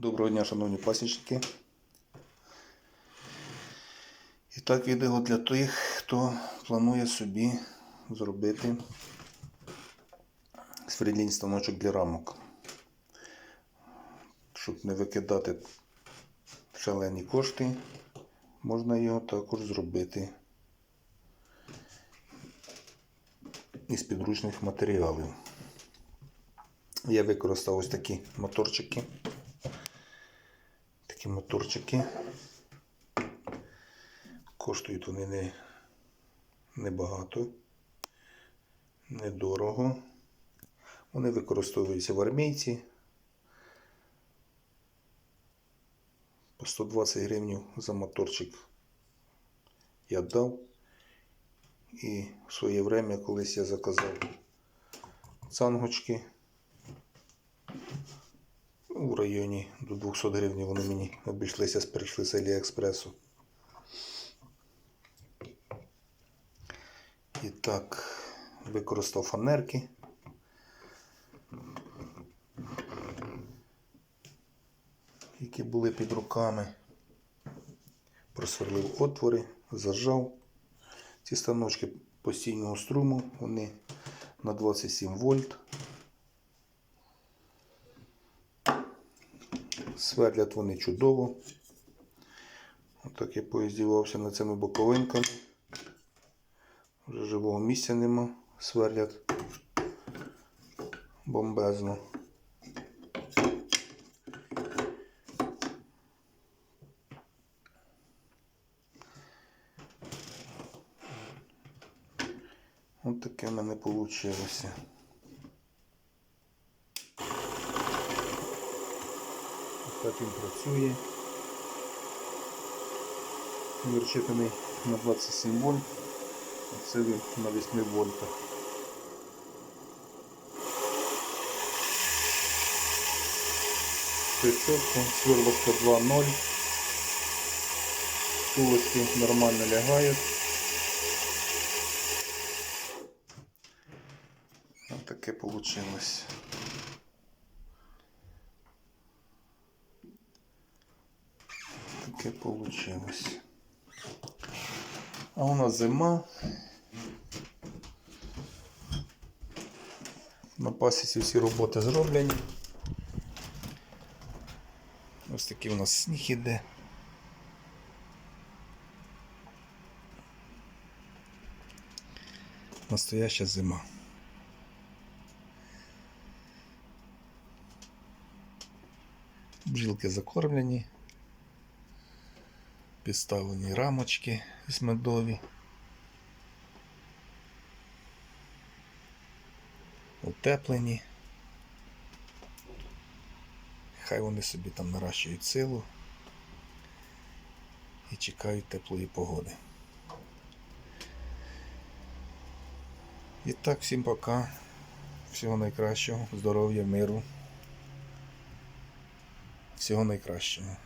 Доброго дня, шановні пасічники. І так відео для тих, хто планує собі зробити сверлінь станочок для рамок. Щоб не викидати шалені кошти, можна його також зробити із підручних матеріалів. Я використав ось такі моторчики. Такі моторчики. Коштують вони не, небагато, недорого. Вони використовуються в армійці. По 120 гривень за моторчик я дав. І в своє время колись я заказав цангочки. У районі до 200 гривень вони мені обійшлися, прийшли з Аліекспресу. І так, використав фанерки. Які були під руками. Просверлив отвори, зажав. Ці станочки постійного струму, вони на 27 вольт. Свердлять вони чудово. Отак я поіздівався над цими боковинками. Вже живого місця нема. Сверлять бомбезно. Ось таке в мене вийшло. Так він працює. Він на 27 вольт, а це він на 8 вольтах. Чітко, сверловка 2.0. Втулочки нормально лягають. Таке вийшло. Таке получилось. А у нас зима. На пасіці всі роботи зроблені. Ось такий у нас сніг іде. Настояща зима. Бжилки закормлені. Підставлені рамочки медові. Утеплені. Хай вони собі там наращують силу і чекають теплої погоди. І так, всім пока. Всього найкращого, здоров'я, миру. Всього найкращого.